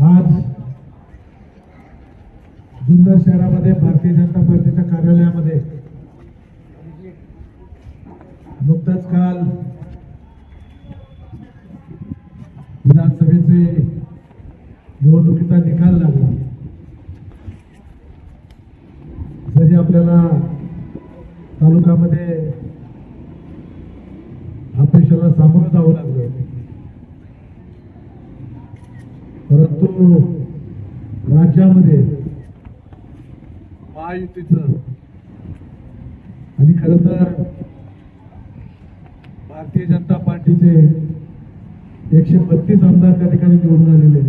आज जुन्नर शहरामध्ये भारतीय जनता पार्टीच्या कार्यालयामध्ये नुकताच काल विधानसभेचे निवडणुकीचा निकाल लागला. जरी आपल्याला तालुकामध्ये अपयशाला सामोरं जावं लागलं परंतु राज्यामध्ये महायुतीच. आणि खर तर भारतीय जनता पार्टीचे एकशे बत्तीस आमदार त्या ठिकाणी निवडून आलेले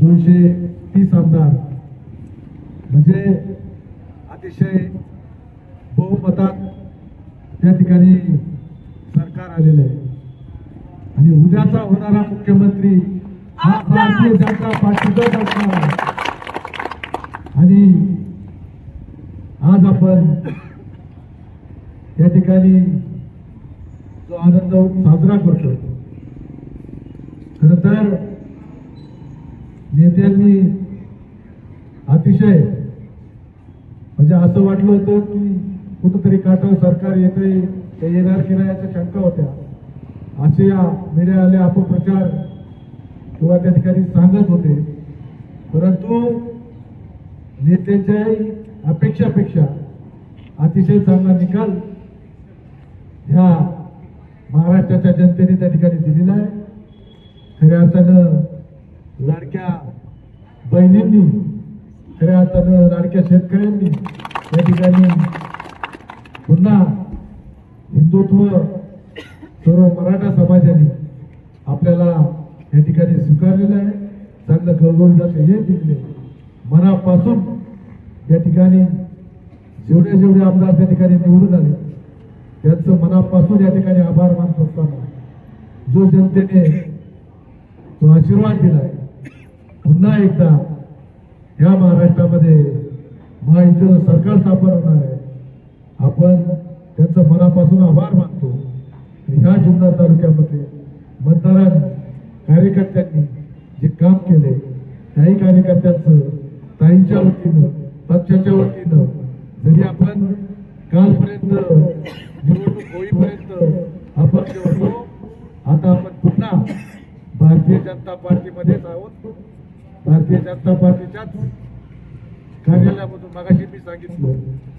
दोनशे तीस आमदार. म्हणजे अतिशय बहुमतात त्या ठिकाणी सरकार आलेलं आहे. उद्याचा होणारा मुख्यमंत्री हा भारतीय जनता पार्टीचाच असणार आहे. आणि आज आपण या ठिकाणी जो आनंद साजरा करतो खर तर नेत्यांनी अतिशय म्हणजे असं वाटलं होतं की कुठंतरी काटाव सरकार येते ते येणार की नाही याच्या शंका होत्या असे या मीडियावाले अपप्रचार किंवा त्या ठिकाणी सांगत होते. परंतु नेत्याच्या अपेक्षापेक्षा अतिशय चांगला निकाल ह्या महाराष्ट्राच्या जनतेने त्या ठिकाणी दिलेला आहे. खऱ्या अर्थानं लाडक्या बहिणींनी खऱ्या अर्थानं लाडक्या शेतकऱ्यांनी या ठिकाणी पुन्हा हिंदुत्व सर्व मराठा समाजाने आपल्याला या ठिकाणी स्वीकारलेलं आहे. चांगलं गौरवण्याचं हे दिलेले मनापासून या ठिकाणी जेवढे जेवढे आमदार त्या ठिकाणी निवडून आले त्यांचं मनापासून या ठिकाणी आभार मानत असताना जो जनतेने तो आशीर्वाद दिलाय पुन्हा एकदा या महाराष्ट्रामध्ये महायुतीचं सरकार स्थापन होणार आहे. आपण त्यांचं मनापासून आभार मानतो. ह्या जुन्नर तालुक्यामध्ये मतदारांनी कार्यकर्त्यांनी जे काम केले त्याही कार्यकर्त्यांचं ताईंच्या वतीनं पक्षाच्या वतीनं जरी आपण कालपर्यंत निवडणूक होईपर्यंत आपण होतो आता आपण पुन्हा भारतीय जनता पार्टीमध्येच आहोत. भारतीय जनता पार्टीच्याच कार्यालयामधून मागाशी मी सांगितलं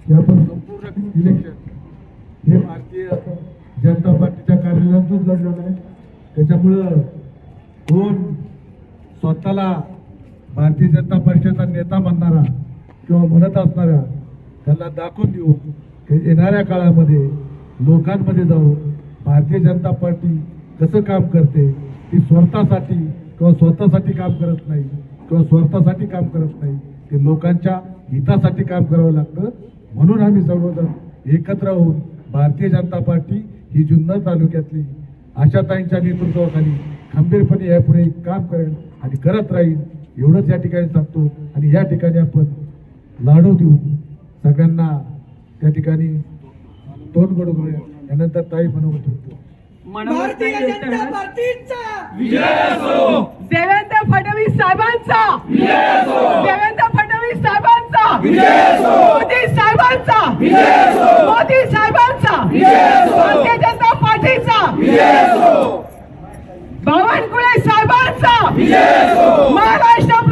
की आपण संपूर्ण इलेक्शन हे भारतीय कार्यालयातून आहे त्याच्यामुळं कोण स्वतःला भारतीय जनता पक्षाचा नेता म्हणणारा किंवा म्हणत असणारा त्यांना दाखवून देऊ की येणाऱ्या काळामध्ये लोकांमध्ये जाऊन भारतीय जनता पार्टी कसं काम करते ती स्वतःसाठी किंवा स्वतःसाठी काम करत नाही किंवा स्वार्थासाठी काम करत नाही ते लोकांच्या हितासाठी काम करावं लागतं. म्हणून आम्ही सर्वजण एकत्र होऊन भारतीय जनता पार्टी ही जुन्नर तालुक्यातली आशाताईंच्या नेतृत्वाखाली खंबीरपणे यापुढे काम करेल आणि करत राहील एवढंच या ठिकाणी सांगतो. आणि या ठिकाणी आपण लाडू देऊन सगळ्यांना त्या ठिकाणी तोंड गोड करूया त्यानंतर ताई म्हणून ठेवतो भारतीय जनता मनोहर पार्टीचा. देवेंद्र फडणवीस साहेबांचा. देवेंद्र फडणवीस साहेबांचा. मोदी साहेबांचा. मोदी साहेबांचा. भारतीय जनता पार्टीचा बावनकुळे साहेबांचा महाराष्ट्र